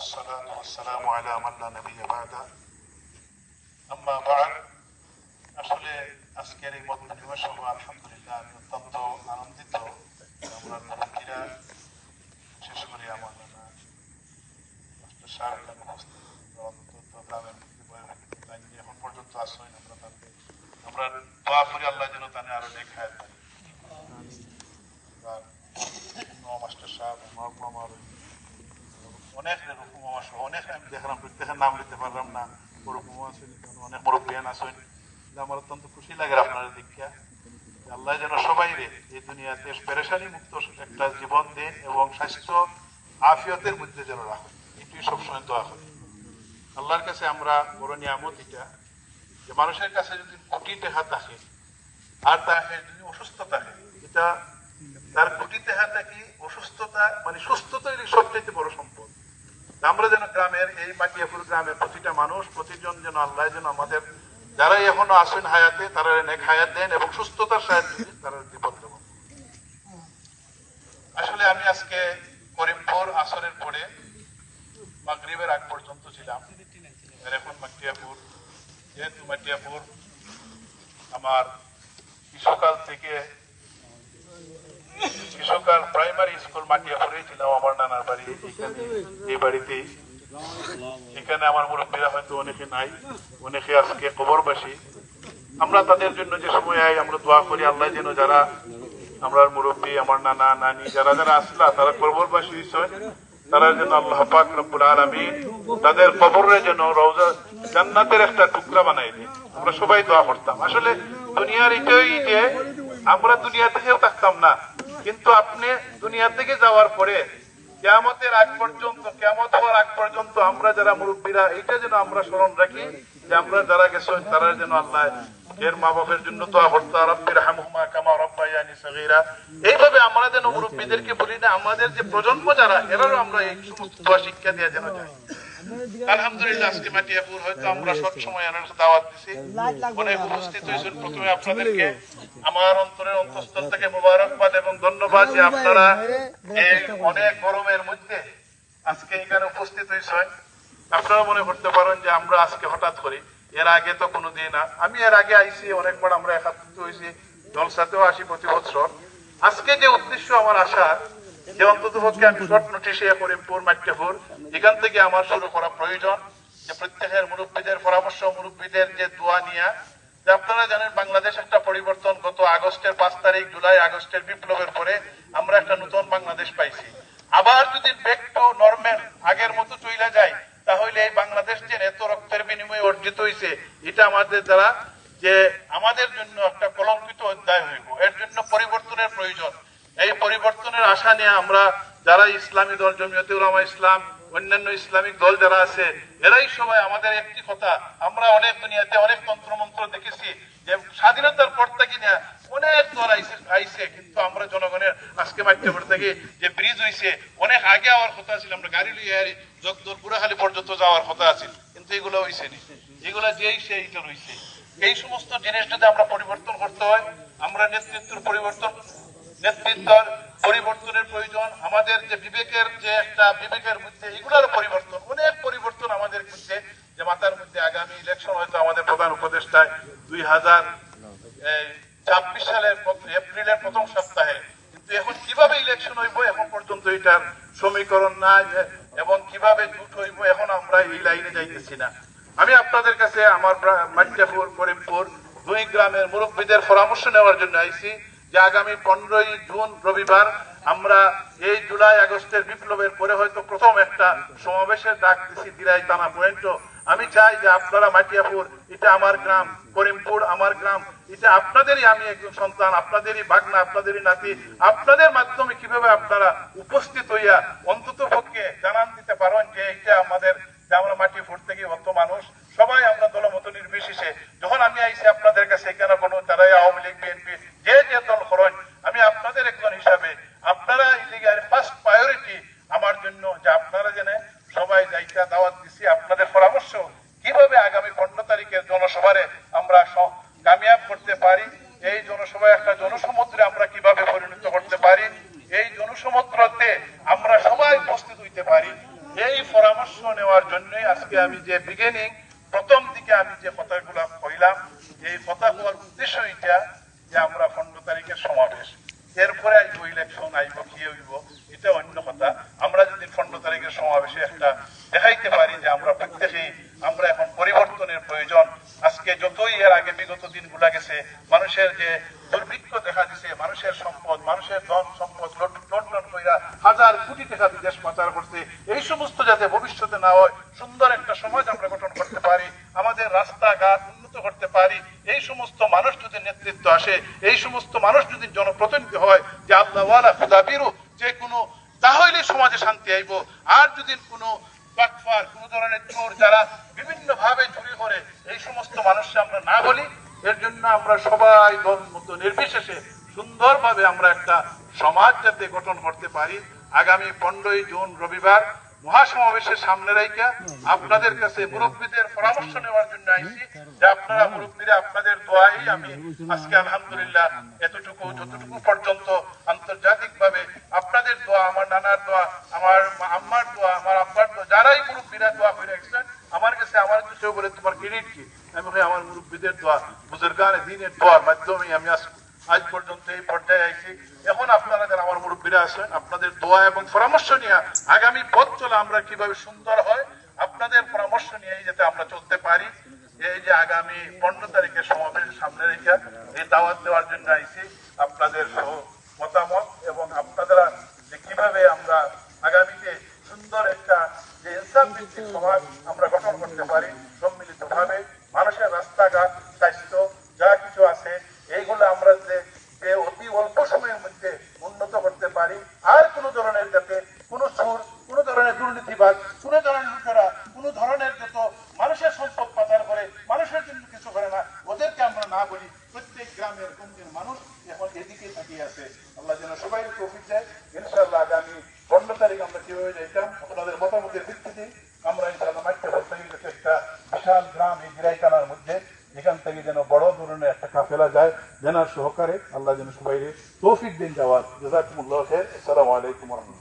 والصلاة والسلام على من لا نبي بعده أما بعد আসলে আজকের এই মত বিনিময় সভা আলহামদুলিল্লাহ আমি অত্যন্ত নাম লিখতে পারলাম না। অনেক মুরব্বিয়ান আছেন। আমার অত্যন্ত খুশি লাগে দীক্ষা। আল্লাহ যেন সবাই রে, এই দুনিয়াতে পেরেশানি মুক্ত একটা জীবন এবং স্বাস্থ্য আফিয়তের মধ্যে যেন এটুই সবসময় দোয়া আল্লাহর কাছে আমরা বড় নিয়ামত এটা, যে মানুষের কাছে যদি কোটি টাকা থাকে, আর তাকে যদি অসুস্থ থাকে, এটা তার কোটি টাকা থাকি অসুস্থতা মানে সুস্থতাই সবচেয়ে বড় সম্পদ। আমরা যেন গ্রামের এই মাটিয়াপুর গ্রামের প্রতিটা মানুষ, প্রতিজন যেন আল্লাহ যেন আমাদের, যারা এখনও আসেন হায়াতে, তারা নেক হায়াত দেন এবং সুস্থতার সাহায্য তারা বিপদ দেব আসলে আমি আজকে করিমপুর আসরের পরে মাগরিবের আগ পর্যন্ত ছিলাম। এখন মাটিয়াপুর যেহেতু মাটিয়াপুর আমার গ্রীষ্মকাল থেকে গ্রীষ্মকাল প্রাইমারি স্কুল মাটিয়াপুরেই ছিলাম আমার নানার বাড়ি। এখানে, এই বাড়িতেই এখানে আমার মুরব্বীরা হয়তো অনেকে নাই, অনেকে আজকে কবরবাসী। আমরা তাদের জন্য যে সময় আই আমরা দোয়া করি আল্লাহ যেন যারা আমরা মুরব্বী, আমার নানা, নানি, যারা যারা আসলা, তারা কবরবাসী হয়েছেন তারা যেন আল্লাহ পাক রব্বুল আলামিন তাদের কবরের জন্য রওজা, জান্নাতের একটা টুকরা বানাই দিন আমরা সবাই দোয়া করতাম। আসলে দুনিয়ার এটাই যে আমরা দুনিয়া থেকেও থাকতাম না। কিন্তু আপনি দুনিয়া থেকে যাওয়ার পরে কেয়ামতের আগ পর্যন্ত, কেয়ামত হওয়ার আগ পর্যন্ত আমরা যারা মুরব্বীরা এটা যেন আমরা স্মরণ রাখি যে আমরা যারা গেছেন তারা যেন আল্লাহ এর মা বাপের জন্য তো এইভাবে আমরা যেন মুরব্বীদেরকে বলি না, আমাদের যে প্রজন্ম যারা এরাও আমরা এই সমস্ত শিক্ষা দিয়ে যেন যাই। আলহামদুলিল্লাহ আজকে মাটিয়াপুর হয়তো আমরা সব সময় এনার দাওয়াত দিছি। অনেক উপস্থিত হয়েছেন প্রথমে আপনাদেরকে। আমার অন্তরের অন্তঃস্থল থেকে মোবারকবাদ এবং ধন্যবাদ যে আপনারা এই অনেক গরমের মধ্যে আজকে এখানে উপস্থিত হয়েছেন। আপনারা মনে করতে পারেন যে আমরা আজকে হঠাৎ করি। এর আগে তো কোনো দিন আমি এর আগে আইছি অনেকবার আমরা একাত্রিত হয়েছি। জলসাতেও আসি প্রতি বছর। আজকে যে উদ্দেশ্য আমার আসার যে অন্তত পক্ষে আমি শর্ট নোটিশে করিমপুর মাট্যপুর এখান থেকে আমার শুরু করা প্রয়োজন যে প্রত্যেকের মুরব্বীদের পরামর্শ, মুরব্বীদের যে দোয়া নিয়ে। যে আপনারা জানেন, বাংলাদেশ একটা পরিবর্তন গত আগস্টের পাঁচ তারিখ, জুলাই আগস্টের বিপ্লবের পরে আমরা একটা নতুন বাংলাদেশ পাইছি। আবার যদি ব্যাক টু নর্মাল আগের মতো চইলা যায়, তাহলে এই বাংলাদেশ যে এত রক্তের বিনিময়ে অর্জিত হয়েছে এটা আমাদের দ্বারা যে আমাদের জন্য একটা কলঙ্কিত অধ্যায় হইব। এর জন্য পরিবর্তনের প্রয়োজন। এই পরিবর্তনের আশা নিয়ে আমরা যারা ইসলামী দল, জমিয়তে ইসলাম, অন্যান্য ইসলামিক দল যারা আছে, এরাই সবাই আমাদের একটি কথা। আমরা অনেক দুনিয়াতে অনেক তন্ত্রমন্ত্র দেখেছি যে স্বাধীনতার পর থেকে অনেক দল আইসে কিন্তু আমরা জনগণের আজকে মাধ্যমের থেকে যে ব্রিজ হইছে। অনেক আগে হওয়ার কথা ছিল আমরা গাড়ি লইয়া জগদল পুরাখালী পর্যন্ত যাওয়ার কথা আছিল, কিন্তু এগুলো হইছে নি। এগুলা যেই সেইটা রইছে। এই সমস্ত জিনিস যদি আমরা পরিবর্তন করতে হয়, আমরা নেতৃত্বের পরিবর্তন নেতৃত্বের পরিবর্তনের প্রয়োজন, আমাদের যে বিবেকের যে একটা বিবেকের মধ্যে এগুলোর পরিবর্তন, অনেক পরিবর্তন আমাদের মধ্যে, যে মাথার মধ্যে আগামী ইলেকশন হয়তো আমাদের প্রধান উপদেষ্টায় দুই হাজার ছাব্বিশ সালের এপ্রিলের প্রথম সপ্তাহে। কিন্তু এখন কীভাবে ইলেকশন হইব এখন পর্যন্ত এটার সমীকরণ নাই, এবং কীভাবে জুট হইব এখন আমরা এই লাইনে যাইতেছি না। আমি আপনাদের কাছে আমার মাটিয়াপুর করিমপুর দুই গ্রামের মুরব্বীদের পরামর্শ নেওয়ার জন্য আইছি। যে আগামী পনেরোই জুন রবিবার আমরা এই জুলাই আগস্টের বিপ্লবের পরে হয়তো প্রথম একটা সমাবেশের ডাক দিছি দিরাই টানা পয়েন্ট। আমি চাই যে আপনারা মাটিয়াপুর, এটা আমার গ্রাম, করিমপুর আমার গ্রাম, এটা আপনাদেরই আমি একজন সন্তান, আপনাদেরই ভাগনা আপনাদেরই নাতি, আপনাদের মাধ্যমে কীভাবে আপনারা উপস্থিত হইয়া অন্তত পক্ষে জানান দিতে পারেন যে এটা আমাদের যে আমরা মাটি ফুটতে গিয়ে অত মানুষ, সবাই আমরা দলমত নির্বিশেষে, যখন আমি আইসি আপনাদের কাছে, এখানে কোনো তারাই আওয়ামী লীগ, বিএনপি যে যে দল করেন, আমি আপনাদের একজন হিসাবে, আপনারা ইলিগাল ফার্স্ট প্রায়োরিটি আমার জন্য, যে আপনারা জেনে সবাই যাইতা দাওয়াত দিছি, আপনাদের পরামর্শ কীভাবে আগামী পনেরো তারিখের জনসভারে আমরা কামিয়াব করতে পারি, এই জনসভায় একটা জনসমুদ্রে আমরা কীভাবে পরিণত করতে পারি, এই জনসমুদ্রতে আমরা সবাই উপস্থিত হইতে পারি। এই পরামর্শ নেওয়ার জন্যই আজকে আমি যে বিগিনিং প্রথম দিকে আমি যে কথাগুলো কইলাম, এই কথাগুলোর উদ্দেশ্য এটা যে আমরা পনেরো তারিখের সমাবেশ, এরপরে আইব ইলেকশন আইব, কি হইব, এটা অন্য কথা। আমরা যদি পনেরো তারিখের সমাবেশে একটা দেখাইতে পারি যে আমরা প্রত্যেকেই, আমরা এখন পরিবর্তনের প্রয়োজন। আজকে যতই এর আগে বিগত দিনগুলা গেছে, মানুষের যে দুর্ভিক্ষ দেখা দিছে, মানুষের সম্পদ, মানুষের ধন সম্পদ লন্ডন কইরা হাজার কোটি টাকা বিদেশ পাচার করছে, এই সমস্ত যাতে ভবিষ্যতে না হয় সুন্দর একটা সমাজ আমরা গঠন করতে পারি আমাদের রাস্তাঘাট উন্নত করতে পারি, এই সমস্ত মানুষ যদি নেতৃত্ব আসে, এই সমস্ত মানুষ যদি জনপ্রতিনিধি হয়, যে আল্লাহওয়ালা খুদাবিরু যে কোনো, তাহলে সমাজে শান্তি আইব। আর যদি কোনো বাটফার, কোন ধরনের চোর যারা বিভিন্ন ভাবে চুরি করে এই সমস্ত মানুষকে আমরা না বলি, এর জন্য আমরা সবাই মতো নির্বিশেষে সুন্দরভাবে আমরা একটা সমাজ যাতে গঠন করতে পারি। আগামী পনেরোই জুন রবিবার মহাসমাবেশের সামনে রাইকা আপনাদের কাছে মুরব্বীদের পরামর্শ নেওয়ার জন্য আইছি যে আপনারা মুরব্বীরা আপনাদের দোয়াই আমি আজকে আলহামদুলিল্লাহ এতটুকু যতটুকু পর্যন্ত আন্তর্জাতিক ভাবে আপনাদের দোয়া, আমার নানার দোয়া, আমার আম্মার দোয়া, আমার আব্বার দোয়া, যারাই মুরব্বীরা দোয়া করে গেছেন আমার কাছে আমার কাছে বলে তোমার ক্রেডিট কি আমি আমার মুরব্বীদের দোয়া, বুজুর্গান, দিনের দোয়ার মাধ্যমে আমি আজ আজ পর্যন্ত এই পর্যায়ে আইছি। এখন আপনারা যারা আমার মুরব্বীরা আছেন আপনাদের দোয়া এবং পরামর্শ নিয়ে আগামী পথ চলা আমরা কীভাবে সুন্দর হয়, আপনাদের পরামর্শ নিয়ে যাতে আমরা চলতে পারি। এই যে আগামী পনেরো তারিখের সমাবেশের সামনে রেখে এই দাওয়াত দেওয়ার জন্য আইছি। আপনাদের সহ মতামত এবং আপনারা যে কীভাবে আমরা আগামীতে সুন্দর একটা যে ইনসান ভিত্তিক সমাজ আমরা গঠন করতে পারি সম্মিলিত ভাবে মানুষের রাস্তাঘাট, স্বাস্থ্য এইগুলো আমরা যে অতি অল্প সময়ের মধ্যে উন্নত করতে পারি, আর কোনো ধরনের যাতে কোনো সুর, কোনো ধরনের দুর্নীতিবাদ কোনো ধরনের লোকেরা কোনো ধরনের যত মানুষের সম্পদ পাচার করে, মানুষের জন্য কিছু করে না, ওদেরকে আমরা না বলি, প্রত্যেক গ্রামের গঞ্জের মানুষ এখন এদিকে তাকিয়ে আছে। আল্লাহ যেন সবাই তৌফিক দেয়। ইনশাআল্লাহ আগামী পনেরো তারিখ আমরা কীভাবে যাইতাম, আপনাদের মতামতের ভিত্তিতে আমরা মাইকে বলতে গেলে বিশাল গ্রাম এই গিরাইকানার মধ্যে, এখান থেকে যেন বড় ধরনের একটা কাফেলা যায়। যেন সহকারে আল্লাহ যেন সবাই তৌফিক দিন যাওয়ার জাজাকুমুল্লাহ আসসালামু আলাইকুম রহমতুল্লাহ।